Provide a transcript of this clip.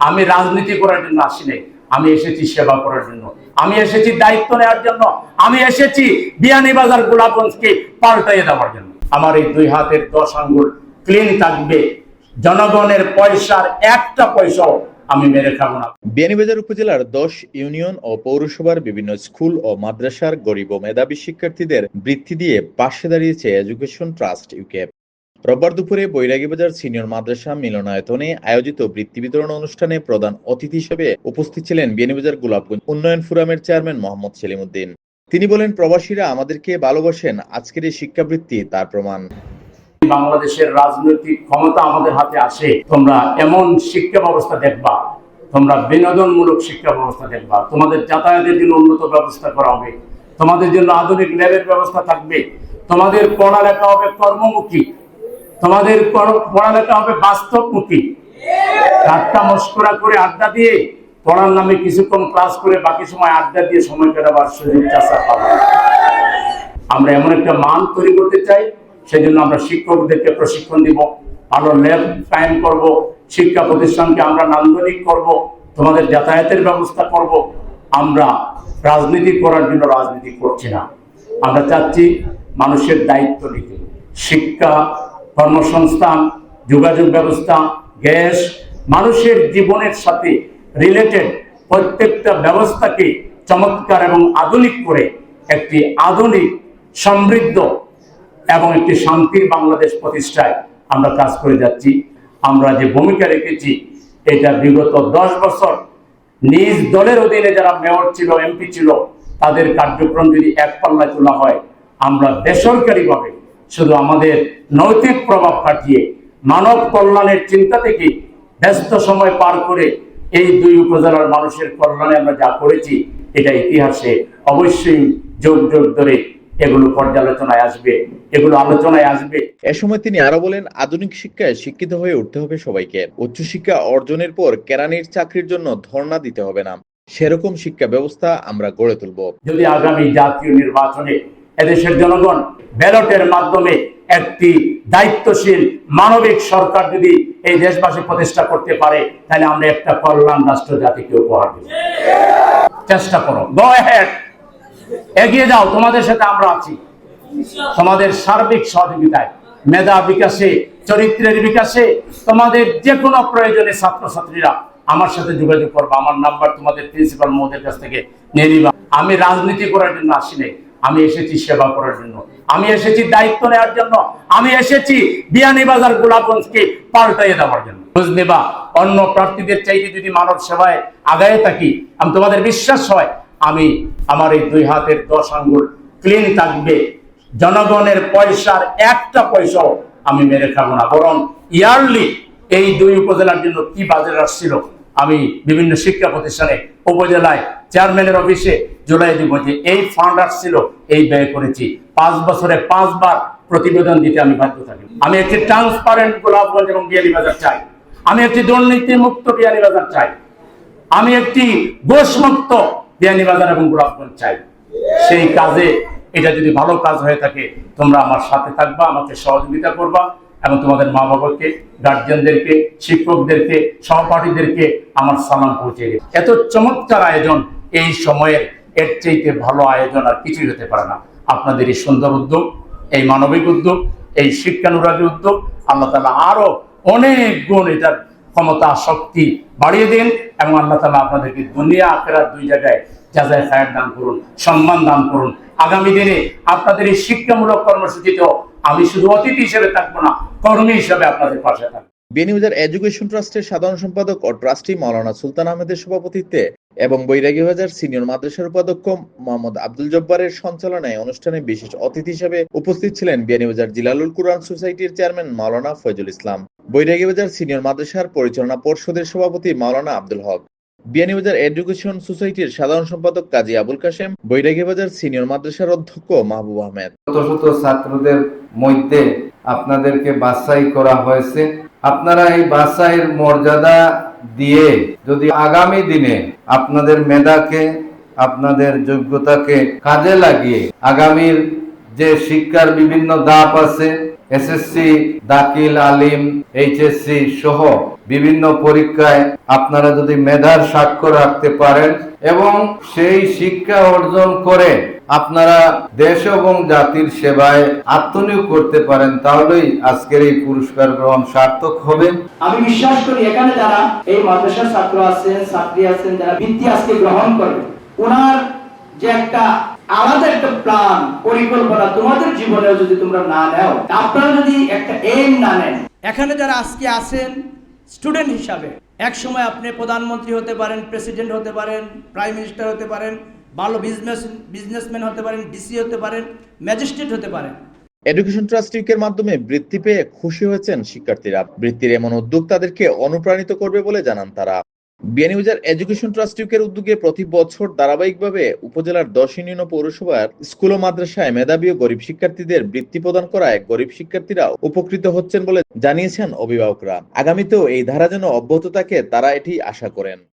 আমি রাজনীতি করার জন্য আসি নাই। আমি এসেছি সেবা করার জন্য। আমি এসেছি দায়িত্ব নেওয়ার জন্য। আমি এসেছি বিয়ানীবাজার গোলাপগঞ্জকে পাল্টাইয়ে দেওয়ার জন্য। আমার এই দুই হাতের দশ আঙ্গুল ক্লিন থাকবে। জনগণের পয়সার একটা পয়সাও বিয়ানীবাজার উপজেলার দশ ইউনিয়ন ও পৌরসভার বিভিন্ন স্কুল ও মাদ্রাসার গরিব ও মেধাবী শিক্ষার্থীদের বৃত্তি দিয়ে পাশে দাঁড়িয়েছে এডুকেশন ট্রাস্ট ইউকে রোববার দুপুরে বৈরাগীবাজার সিনিয়র মাদ্রাসা মিলনায়তনে আয়োজিত বৃত্তি বিতরণ অনুষ্ঠানে প্রধান অতিথি হিসেবে উপস্থিত ছিলেন বিয়ানীবাজার গোলাপগঞ্জ উন্নয়ন ফোরামের চেয়ারম্যান মোহাম্মদ সেলিম উদ্দিন তিনি বলেন, প্রবাসীরা আমাদেরকে ভালোবাসেন, আজকের এই শিক্ষাবৃত্তি তার প্রমাণ। বাংলাদেশের রাজনৈতিক ক্ষমতা আমাদের হাতে আসে, তোমরা এমন শিক্ষা ব্যবস্থা দেখবা, তোমরা বিনোদনমূলক শিক্ষা ব্যবস্থা দেখবা, তোমাদের যাতায়াতের জন্য উন্নত ব্যবস্থা করা হবে, তোমাদের জন্য আধুনিক ল্যাবের ব্যবস্থা থাকবে, তোমাদের পড়ালেখা হবে কর্মমুখী তোমাদের পড়ালেখা হবে বাস্তবমুখী। ঠাট্টা মস্করা করে আড্ডা দিয়ে পড়ার নামে কিছুক্ষণ ক্লাস করে বাকি সময় আড্ডা দিয়ে সময় কাটাবার সুযোগ চাষা পাবো। আমরা এমন একটা মান তৈরি করতে চাই সেই জন্য আমরা শিক্ষকদেরকে প্রশিক্ষণ দিব, ভালো ল্যাব কায়েম করব, শিক্ষা প্রতিষ্ঠানকে আমরা নান্দনিক করব, তোমাদের যাতায়াতের ব্যবস্থা করব। আমরা রাজনীতি করার জন্য রাজনীতি করছি না। আমরা চাচ্ছি মানুষের দায়িত্ব নিতে। শিক্ষা কর্মসংস্থান, যোগাযোগ ব্যবস্থা, গ্যাস, মানুষের জীবনের সাথে রিলেটেড প্রত্যেকটা ব্যবস্থাকে চমৎকার এবং আধুনিক করে একটি আধুনিক, সমৃদ্ধ এবং একটি শান্তির বাংলাদেশ প্রতিষ্ঠায় আমরা কাজ করে যাচ্ছি। আমরা যে ভূমিকা রেখেছি, এটা বিগত দশ বছর নিজ দলের অধীনে যারা মেয়র ছিল, এমপি ছিল, তাদের কার্যক্রম যদি এক পাল্লায় তোলা হয়, আমরা বেসরকারিভাবে শুধু আমাদের নৈতিক প্রভাব কাটিয়ে মানব কল্যাণের চিন্তা থেকে ব্যস্ত সময় পার করে এই দুই উপজেলার মানুষের কল্যাণে আমরা যা করেছি এটা ইতিহাসে অবশ্যই যোগ যোগ ধরে এগুলো পর্যালোচনায় আসবে এগুলো আলোচনায় আসবে। এ সময় তিনি আরও বলেন আধুনিক শিক্ষায় শিক্ষিত হয়ে উঠতে হবে সবাইকে। উচ্চশিক্ষা অর্জনের পর কেরানির চাকরির জন্য ধর্ণা দিতে হবে না। সেরকম শিক্ষা ব্যবস্থা আমরা গড়ে তুলব। যদি আগামী জাতীয় নির্বাচনে এদেশের জনগণ ব্যালটের মাধ্যমে একটি দায়িত্বশীল মানবিক সরকার যদি এই দেশবাসী প্রতিষ্ঠা করতে পারে, তাহলে আমরা একটা কল্যাণ রাষ্ট্র জাতিকে উপহার দেব। চেষ্টা করো এগিয়ে যাও, তোমাদের সাথে আমরা আছি। তোমাদের সার্বিক সহযোগিতায়, মেধা বিকাশে, চরিত্রের বিকাশে, তোমাদের যে কোনো প্রয়োজনে ছাত্রছাত্রীরা আমার সাথে যোগাযোগ করবে। আমার নাম্বার তোমাদের প্রিন্সিপাল মহোদয়ের কাছ থেকে নিয়ে নিবা। আমি রাজনীতি করার জন্য আসি নাই। আমি এসেছি সেবা করার জন্য। আমি এসেছি দায়িত্ব নেওয়ার জন্য। আমি এসেছি বিয়ানীবাজার গোলাপগঞ্জকে পাল্টাইয়ে দেওয়ার জন্য। বুঝ নেবা। অন্য প্রার্থীদের চাইতে যদি মানব সেবায় আগায় থাকি, আমি তোমাদের বিশ্বাস হয়, আমি আমার এই দুই হাতের দশ আঙ্গুল ক্লিন থাকবে। জনগণের পয়সার একটা পয়সাও আমি মেরে খাব না। বরং ইয়ারলি এই দুই উপজেলার জন্য কি বাজেট আসছিল? আমি বিভিন্ন শিক্ষা প্রতিষ্ঠানে, উপজেলায় চেয়ারম্যানের অফিসে জুলাই দিব যে এই ফান্ড আসছিল, এই ব্যয় করেছি। পাঁচ বছরে পাঁচবার প্রতিবেদন দিতে আমি বাধ্য থাকি। আমি একটি ট্রান্সপারেন্ট গোলাপগঞ্জ এবং বিয়ানীবাজার চাই। আমি একটি দুর্নীতি মুক্ত বিয়ানীবাজার চাই। আমি একটি দোষমুক্ত বিয়ানীবাজার এবং গোলাপগঞ্জ চাই। সেই কাজে, এটা যদি ভালো কাজ হয়ে থাকে, তোমরা আমার সাথে থাকবা, আমাকে সহযোগিতা করবা। এবং তোমাদের মা বাবাকে গার্জিয়ানদেরকে শিক্ষকদেরকে, সহপাঠীদেরকে আমার সালাম পৌঁছে দেবে এত চমৎকার আয়োজন এই সময়ের, এর চাইতে ভালো আয়োজন আর কিছুই হতে পারে না। আপনাদের এই সুন্দর উদ্যোগ, এই মানবিক উদ্যোগ, এই শিক্ষানুরাগী উদ্যোগ, আল্লাহ তালা আরও অনেক গুণ এটার ক্ষমতা, শক্তি বাড়িয়ে দিন এবং আল্লাহ তালা আপনাদেরকে দুনিয়া আখেরাত দুই জায়গায় যাচাই খায়ের দান করুন, সম্মান দান করুন। আগামী দিনে আপনাদের এই শিক্ষামূলক কর্মসূচিতেও আমি শুধু অতিথি হিসেবে থাকব না কর্মী হিসেবে আপনাদের পাশে থাকব। বিয়ানীবাজার এডুকেশন ট্রাস্টের সাধারণ সম্পাদক ও ট্রাস্টি মাওলানা সুলতান আহমেদের সভাপতিত্বে এবং বৈরাগীবাজার সিনিয়র মাদ্রাসার উপাধ্যক্ষ মোহাম্মদ আব্দুল জব্বারের সঞ্চালনায় অনুষ্ঠানে বিশেষ অতিথি হিসেবে উপস্থিত ছিলেন বিয়ানীবাজার জিলালুল কুরআন সোসাইটির চেয়ারম্যান মাওলানা ফয়জুল ইসলাম বৈরাগীবাজার সিনিয়র মাদ্রাসার পরিচালনা পর্ষদের সভাপতি মাওলানা আব্দুল হক বিয়ানীবাজার এডুকেশন সোসাইটির সাধারণ সম্পাদক কাজী আবুল কাশেম বৈরাগীবাজার সিনিয়র মাদ্রাসার অধ্যক্ষ মাহবুব আহমেদ। শত শত ছাত্রদের মধ্যে আপনাদেরকে বাছাই করা হয়েছে। আপনারা এই বাছাইয়ের মর্যাদা দিয়ে যদি আগামী দিনে আপনাদের মেধাকে, আপনাদের যোগ্যতাকে কাজে লাগিয়ে আগামীর যে শিক্ষার বিভিন্ন ধাপ আছে, এসএসসি, দাখিল, আলিম, এইচএসসি সহ বিভিন্ন পরীক্ষায় আপনারা যদি মেধার স্বাক্ষর রাখতে পারেন এবং সেই শিক্ষা অর্জন করে আপনারা দেশ এবং জাতির সেবায় আত্মনিয়োগ করতে পারেন, তাহলেই আজকের এই পুরস্কার গ্রহণ সার্থক হবে। আমি বিশ্বাস করি এখানে যারা এই মাদ্রাসার ছাত্র আছেন, ছাত্রী আছেন, যারা বৃত্তি আজকে গ্রহণ করবে ওনার যে একটা আলাদা একটা প্ল্যান, পরিকল্পনা তোমাদের জীবনেও যদি তোমরা না নাও আপনারা যদি একটা এম না নেন। এখানে যারা আজকে আছেন স্টুডেন্ট হিসাবে এক সময় আপনি প্রধানমন্ত্রী হতে পারেন প্রেসিডেন্ট হতে পারেন প্রাইম মিনিস্টার হতে পারেন, ভালো বিজনেস বিজনেসম্যান হতে পারেন ডিসি হতে পারেন ম্যাজিস্ট্রেট হতে পারেন। এডুকেশন ট্রাস্ট উইকের মাধ্যমে বৃত্তি পেয়ে খুশি হয়েছেন শিক্ষার্থীরা। বৃত্তির এমন উদ্যোগ তাদেরকে অনুপ্রাণিত করবে বলে জানান তারা। বিয়ানীবাজার এডুকেশন ট্রাস্ট ইউকের উদ্যোগে প্রতি বছর ধারাবাহিকভাবে উপজেলার দশ ইউনিয়ন পৌরসভার স্কুল ও মাদ্রাসায় মেধাবী ও গরিব শিক্ষার্থীদের বৃত্তি প্রদান করায় গরিব শিক্ষার্থীরা উপকৃত হচ্ছেন বলে জানিয়েছেন অভিভাবকরা। আগামীতেও এই ধারা যেন অব্যাহত থাকে, তারা এটি আশা করেন।